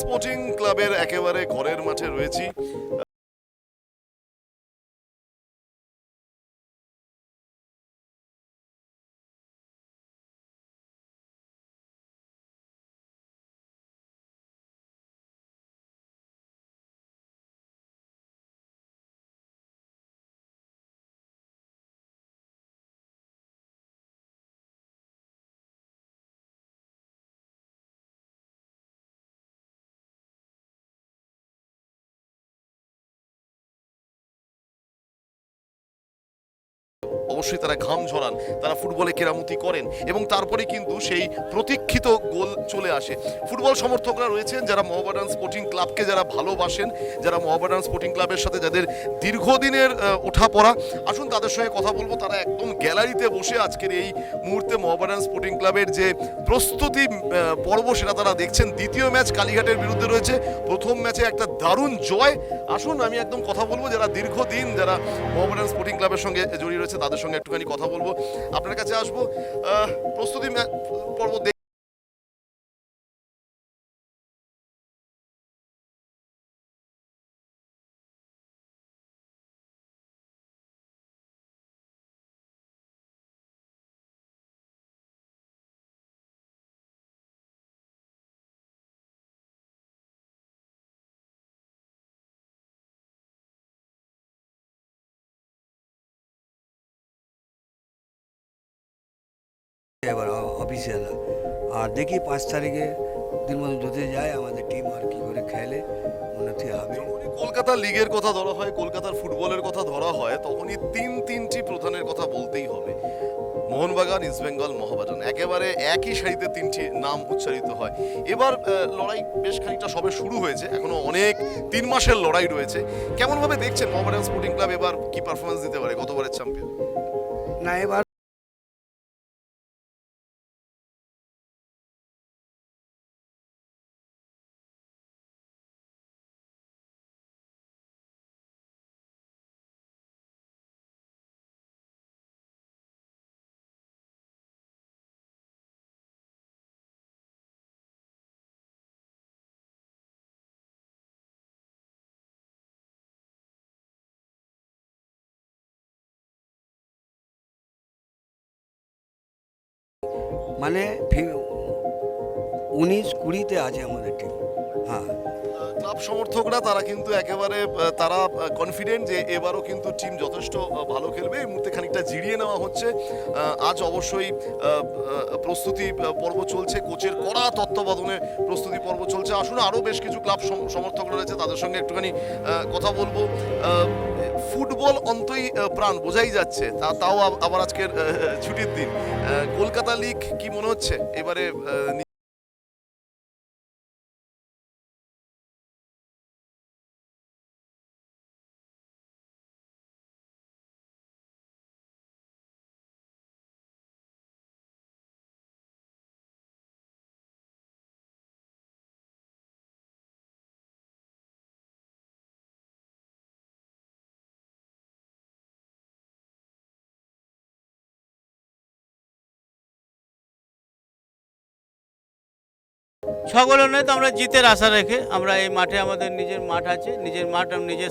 Sporting ক্লাবের একেবারে ঘরের মাঠে রয়েছি। অবশ্যই তারা ঘাম ঝরান তারা ফুটবলে কেরামতি করেন এবং তারপরে কিন্তু সেই প্রতীক্ষিত গোল চলে আসে। ফুটবল সমর্থকরা রয়েছেন যারা মোহামেডান স্পোর্টিং ক্লাবকে যারা ভালোবাসেন যারা মোহামেডান স্পোর্টিং ক্লাবের সাথে যাদের দীর্ঘদিনের আহ, ওঠাপড়া। আসুন তাদের সঙ্গে কথা বলব তারা একদম গ্যালারিতে বসে আজকের এই মুহূর্তে মোহামেডান স্পোর্টিং ক্লাবের যে প্রস্তুতি পর্ব সেটা তারা দেখছেন। দ্বিতীয় ম্যাচ কালীঘাটের বিরুদ্ধে রয়েছে প্রথম ম্যাচে একটা দারুণ জয়। আসুন আমি একদম কথা বলব যারা দীর্ঘদিন যারা মোহামেডান স্পোর্টিং ক্লাবের সঙ্গে জড়িয়ে রয়েছে তাদের সঙ্গে একটুখানি কথা বলব। আপনার কাছে আসব। প্রস্তুতি পর্ব এবার অফিসিয়াল আর দেখি পাঁচ তারিখে দিন মতো যদি যায় আমাদের টিম আর কি করে খেলে উন্নতি হবে। কলকাতা লিগের কথা ধরা হয় কলকাতার ফুটবলের কথা ধরা হয় তখনই তিন তিনটি প্রধানের কথা বলতেই হবে। মোহনবাগান ইস্টবেঙ্গল মহাবাজান একেবারে একই সারিতে তিনটি নাম উচ্চারিত হয়। এবার লড়াই বেশ খানিকটা সবে শুরু হয়েছে। এখনও অনেক তিন মাসের লড়াই রয়েছে। কেমনভাবে দেখছেন মোহামেডান স্পোর্টিং ক্লাব এবার কি পারফরমেন্স দিতে পারে গতবারের চ্যাম্পিয়ন না এবার মানে উনিশ কুড়িতে আছে আমাদের টিম হ্যাঁ। ক্লাব সমর্থকরা, তারা কিন্তু একেবারে তারা কনফিডেন্ট যে এবারও কিন্তু টিম যথেষ্ট ভালো খেলবে। এই মুহূর্তে খানিকটা জিরিয়ে নেওয়া হচ্ছে। আজ অবশ্যই প্রস্তুতি পর্ব চলছে। কোচের কড়া তত্ত্বাবধানে প্রস্তুতি পর্ব চলছে। আসুন, আরও বেশ কিছু ক্লাব সম- সমর্থক রয়েছে। তাদের সঙ্গে একটুখানি কথা বলব। ফুটবল অন্তই প্রাণ, বোঝাই যাচ্ছে। তা, তাও আবার আজকের ছুটির দিন। কলকাতা লিগ কি মনে হচ্ছে? এবারে সকলে নয়, তো আমরা জিতের আশা রেখে আমরা এই মাঠে আমাদের নিজের মাঠ আছে, নিজের মাঠ, নিজের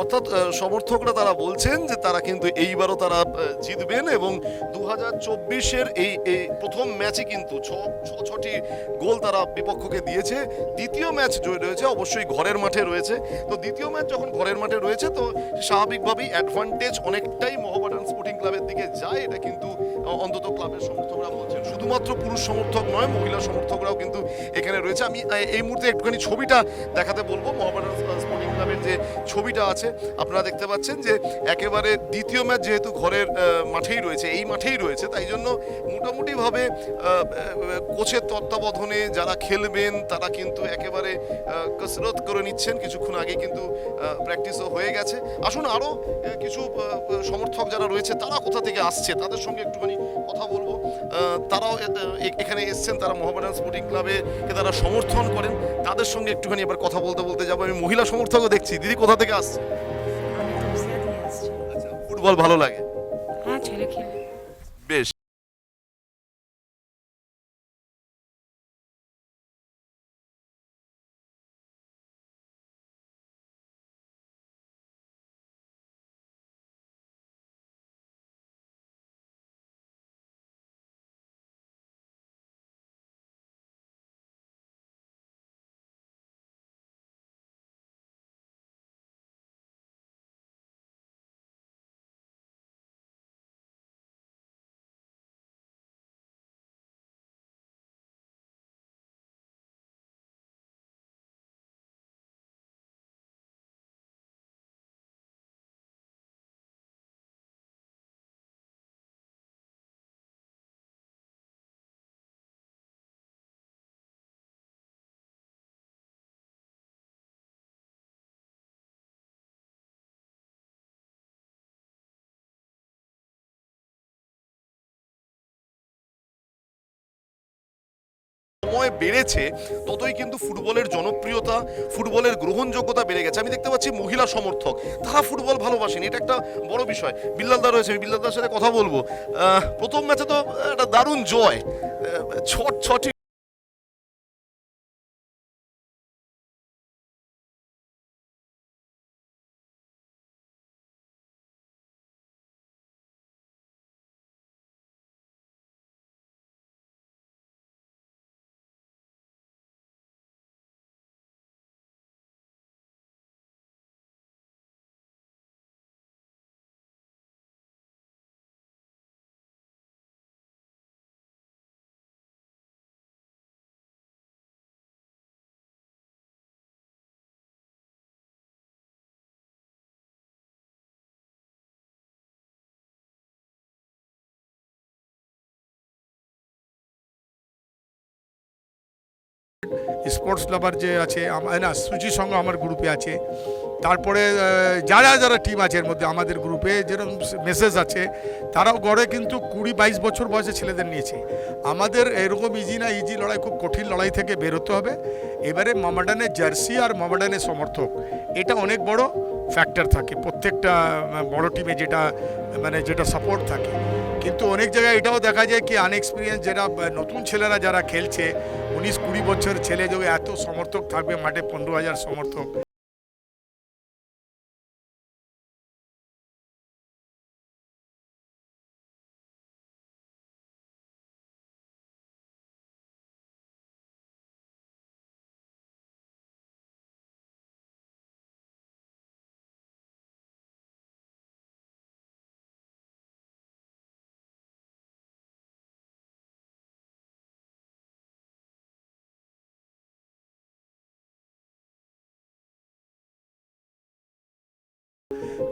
অর্থাৎ সমর্থকরা তারা বলছেন যে তারা কিন্তু এইবারও তারা জিতবেন এবং দু হাজার চব্বিশের এই প্রথম ম্যাচে কিন্তু ছ ছটি গোল তারা বিপক্ষকে দিয়েছে। দ্বিতীয় ম্যাচ রয়েছে, অবশ্যই ঘরের মাঠে রয়েছে। তো দ্বিতীয় ম্যাচ যখন ঘরের মাঠে রয়েছে, তো স্বাভাবিকভাবেই অ্যাডভান্টেজ অনেকটাই মোহামেডান স্পোর্টিং ক্লাবের দিকে যায়। এটা কিন্তু অন্তত ক্লাবের সমর্থকরা বলছেন। শুধুমাত্র পুরুষ সমর্থক নয়, মহিলা সমর্থকরাও কিন্তু এখানে রয়েছে। আমি এই মুহূর্তে একটুখানি ছবিটা দেখাতে বলব। মোহামেডান স্পোর্টিং ক্লাবের যে ছবিটা আছে, আপনারা দেখতে পাচ্ছেন যে একেবারে দ্বিতীয় ম্যাচ যেহেতু ঘরের মাঠেই রয়েছে, এই মাঠেই রয়েছে, তাই জন্য মোটামুটিভাবে কোচের তত্ত্বাবধানে যারা খেলবেন, তারা কিন্তু একেবারে কসরত করে নিচ্ছেন। কিছুক্ষণ আগে কিন্তু প্র্যাকটিসও হয়ে গেছে। আসুন আরও কিছু সমর্থক যারা রয়েছে, তারা কোথা থেকে আসছে? তাদের সঙ্গে একটুখানি কথা বলব। তারাও এখানে এসছেন তারা মোহামেডান স্পোর্টিং ক্লাবে তারা সমর্থন করেন। তাদের সঙ্গে একটুখানি এবার কথা বলতে বলতে যাব। আমি মহিলা সমর্থকও দেখছি। দিদি কোথা থেকে আমি আসছি। আচ্ছা ফুটবল ভালো লাগে? সময় বেড়েছে, ততই কিন্তু ফুটবলের জনপ্রিয়তা, ফুটবলের গ্রহণযোগ্যতা বেড়ে গেছে। আমি দেখতে পাচ্ছি মহিলা সমর্থক। তারা ফুটবল ভালোবাসেন, এটা একটা বড় বিষয়। বিল্লালদা রয়েছে, আমি বিল্লালদার সাথে কথা বলব। প্রথম ম্যাচে তো একটা দারুণ জয়। ছট ছটি স্পোর্টস লাভার যে আছে না সুচি সঙ্গ আমার গ্রুপে আছে। তারপরে যারা যারা টিম আছে এর মধ্যে আমাদের গ্রুপে যেরকম মেসেজ আছে তারাও গড়ে কিন্তু কুড়ি বাইশ বছর বয়সে ছেলেদের নিয়েছে। আমাদের এরকম ইজি না ইজি লড়াই খুব কঠিন লড়াই থেকে বেরোতে হবে। এবারে মামাডানের জার্সি আর মামাডানের সমর্থক এটা অনেক বড় ফ্যাক্টর থাকে। প্রত্যেকটা বড় টিমে যেটা মানে যেটা সাপোর্ট থাকে। কিন্তু অনেক জায়গায় এটাও দেখা যায় কি আনএক্সপিরিয়েন্স আহ, নতুন ছেলেরা যারা খেলছে উনিশ কুড়ি বছর ছেলে যদি এত সমর্থক থাকবে মাঠে পনেরো হাজার সমর্থক।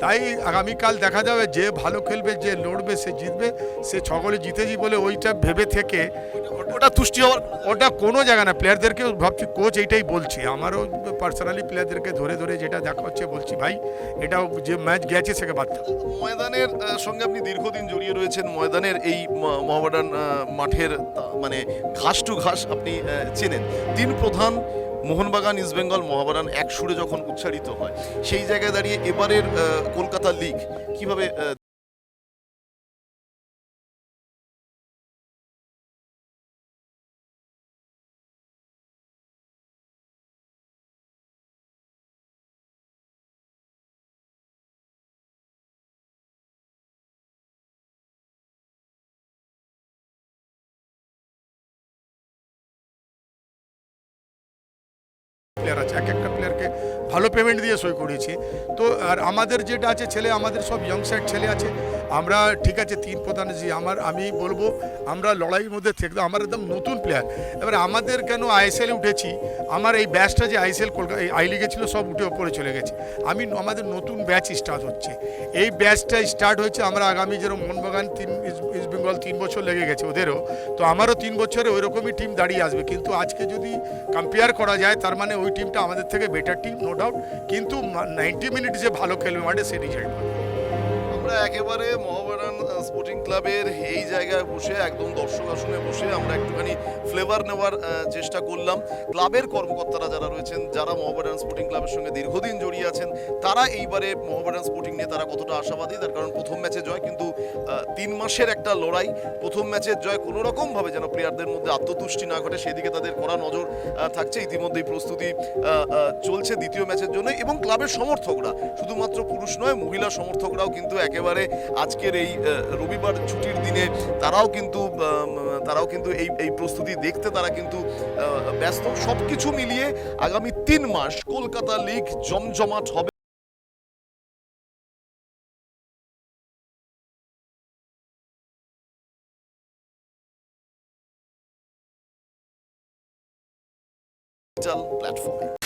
তাই আগামীকাল দেখা যাবে যে ভালো খেলবে যে লড়বে সে জিতবে সে ছগলে জিতেছি বলে ওইটা ভেবে থেকে ওটা তুষ্টি হওয়ার ওটা কোনো জায়গা না। প্লেয়ারদেরকে ভাবছি কোচ এইটাই বলছি। আমারও পার্সোনালি প্লেয়ারদেরকে ধরে ধরে যেটা দেখা হচ্ছে বলছি ভাই এটাও যে ম্যাচ গেছে সেকে বাদ ময়দানের সঙ্গে আপনি দীর্ঘদিন জড়িয়ে রয়েছেন। ময়দানের এই ম- মাঠের মানে ঘাস টু ঘাস আপনি চেনেন। তিন প্রধান মোহনবাগান ইস্টবেঙ্গল মহাবাগান এক সুরে যখন উচ্চারিত হয়, সেই জায়গায় দাঁড়িয়ে এবারের কলকাতা লিগ কীভাবে আহ, প্লেয়ার আছে এক একটা প্লেয়ারকে ভালো পেমেন্ট দিয়ে সই করেছি। তো আর আমাদের যেটা আছে ছেলে, আমাদের সব ইয়ং সাইড ছেলে আছে। আমরা ঠিক আছে, তিন প্রধান জি, আমার, আমি বলব, আমরা লড়াইয়ের মধ্যে থেকে, আমার একদম নতুন প্লেয়ার এবার আমাদের কেন আইএসএলে উঠেছি? আমার এই ব্যাচটা যে আইএসএল কলকাতা আই লিগে ছিল, সব উঠে ওপরে চলে গেছে। আমি আমাদের নতুন ব্যাচ স্টার্ট হচ্ছে। এই ব্যাচটা স্টার্ট হয়েছে, আমরা আগামী যেরকম মোহনবাগান তিন ইস্ট বেঙ্গল তিন বছর লেগে গেছে ওদেরও, তো আমারও তিন বছরে ওই রকমই টিম দাঁড়িয়ে আসবে। কিন্তু আজকে যদি কম্পেয়ার করা যায়, তার মানে ওই টিমটা আমাদের থেকে বেটার টিম নো ডাউট কিন্তু নাইনটি মিনিট যে ভালো খেলবে মাঠে সে রেজাল্ট আমরা একেবারে মহাবারান স্পোর্টিং ক্লাবের এই জায়গায় বসে, একদম দর্শক আসনে বসে আমরা একটুখানি ফ্লেভার নেওয়ার চেষ্টা করলাম। ক্লাবের কর্মকর্তারা যারা রয়েছেন, যারা মহাবারান স্পোর্টিং ক্লাবের সঙ্গে দীর্ঘদিন জড়িয়ে আছেন, তারা এইবারে মহাবারান স্পোর্টিং নিয়ে তারা কতটা আশাবাদী? তার কারণ প্রথম ম্যাচে জয় কিন্তু তিন মাসের একটা লড়াই। প্রথম ম্যাচের জয় কোনো রকমভাবে যেন প্লেয়ারদের মধ্যে আত্মতুষ্টি না ঘটে, সেদিকে তাদের কড়া নজর থাকছে। ইতিমধ্যেই প্রস্তুতি চলছে দ্বিতীয় ম্যাচের জন্য এবং ক্লাবের সমর্থকরা, শুধুমাত্র পুরুষ নয়, মহিলা সমর্থকরাও কিন্তু একেবারে আজকের এই রবিবার ছুটির দিনে তারাও কিন্তু তারাও কিন্তু এই এই প্রস্তুতি দেখতে তারা কিন্তু ব্যস্ত। সব কিছু মিলিয়ে আগামী তিন মাস কলকাতা লিগ জমজমাট হবে। প্ল্যাটফর্মে